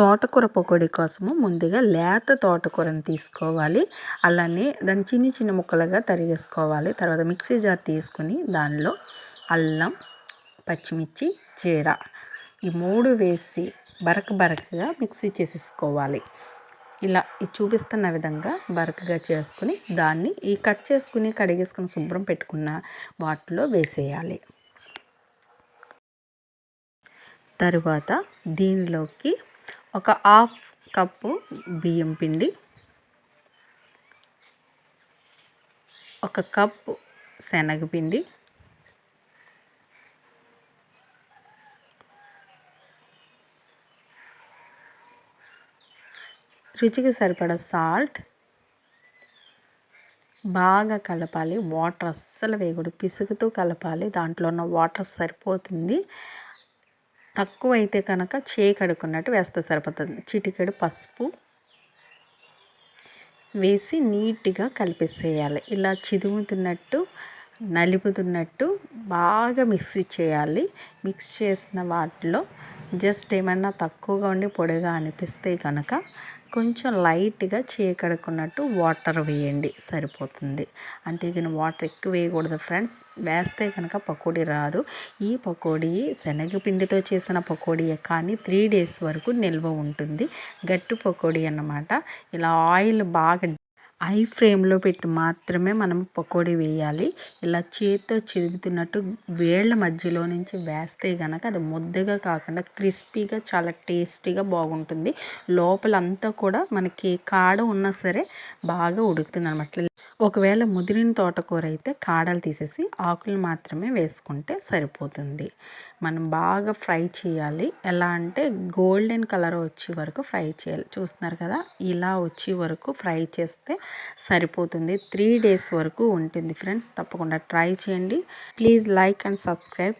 తోటకూర పకోడీ కోసము ముందుగా లేత తోటకూరని తీసుకోవాలి. అలానే దాన్ని చిన్న చిన్న ముక్కలుగా తరిగేసుకోవాలి. తర్వాత మిక్సీ జార్ తీసుకుని దానిలో అల్లం పచ్చిమిర్చి చీర ఈ మూడు వేసి బరక బరకగా మిక్సీ చేసేసుకోవాలి. ఇలా ఈ చూపిస్తున్న విధంగా బరకగా చేసుకుని దాన్ని ఈ కట్ చేసుకుని కడిగేసుకుని శుభ్రం పెట్టుకున్న వాటిలో వేసేయాలి. తరువాత దీనిలోకి ఒక హాఫ్ కప్పు బియ్యం పిండి ఒక కప్పు శనగపిండి రుచికి సరిపడ సాల్ట్ బాగా కలపాలి. వాటర్ అస్సలు వేయకూడదు. పిసుగుతూ కలపాలి. దాంట్లో ఉన్న వాటర్ సరిపోతుంది. తక్కువ అయితే కనుక చేయి కడుక్కున్నట్టు వేస్తే సరిపోతుంది. చిటికెడు పసుపు వేసి నీట్గా కలిపేసేయాలి. ఇలా చిదుముతున్నట్టు నలుపుతున్నట్టు బాగా మిక్సీ చేయాలి. మిక్స్ చేసిన వాటిలో జస్ట్ ఏమన్నా తక్కువగా ఉండి పొడిగా అనిపిస్తే కనుక కొంచెం లైట్గా చేయకడుకున్నట్టు వాటర్ వేయండి సరిపోతుంది. అంతేగాని వాటర్ ఎక్కువ వేయకూడదు ఫ్రెండ్స్. వేస్తే కనుక పకోడీ రాదు. ఈ పకోడీ శనగపిండితో చేసిన పకోడీయే కానీ త్రీ డేస్ వరకు నిల్వ ఉంటుంది. గట్టి పకోడీ అన్నమాట. ఇలా ఆయిల్ బాగా ఐ ఫ్రేమ్లో పెట్టి మాత్రమే మనం పకోడీ వేయాలి. ఇలా చేతితో చిదుగుతున్నట్టు వేళ్ళ మధ్యలో నుంచి వేస్తే కనుక అది ముద్దగా కాకుండా క్రిస్పీగా చాలా టేస్టీగా బాగుంటుంది. లోపలంతా కూడా మనకి కాడ ఉన్నా సరే బాగా ఉడుకుతుంది అనమాట ఒకవేళ ముదిరిన తోటకూర అయితే కాడలు తీసేసి ఆకులు మాత్రమే వేసుకుంటే సరిపోతుంది. మనం బాగా ఫ్రై చేయాలి. ఎలా అంటే గోల్డెన్ కలర్ వచ్చే వరకు ఫ్రై చేయాలి. చూస్తున్నారు కదా? ఇలా వచ్చే వరకు ఫ్రై చేస్తే సరిపోతుంది. త్రీ డేస్ వరకు ఉంటుంది. ఫ్రెండ్స్ తప్పకుండా ట్రై చేయండి. Please like and subscribe.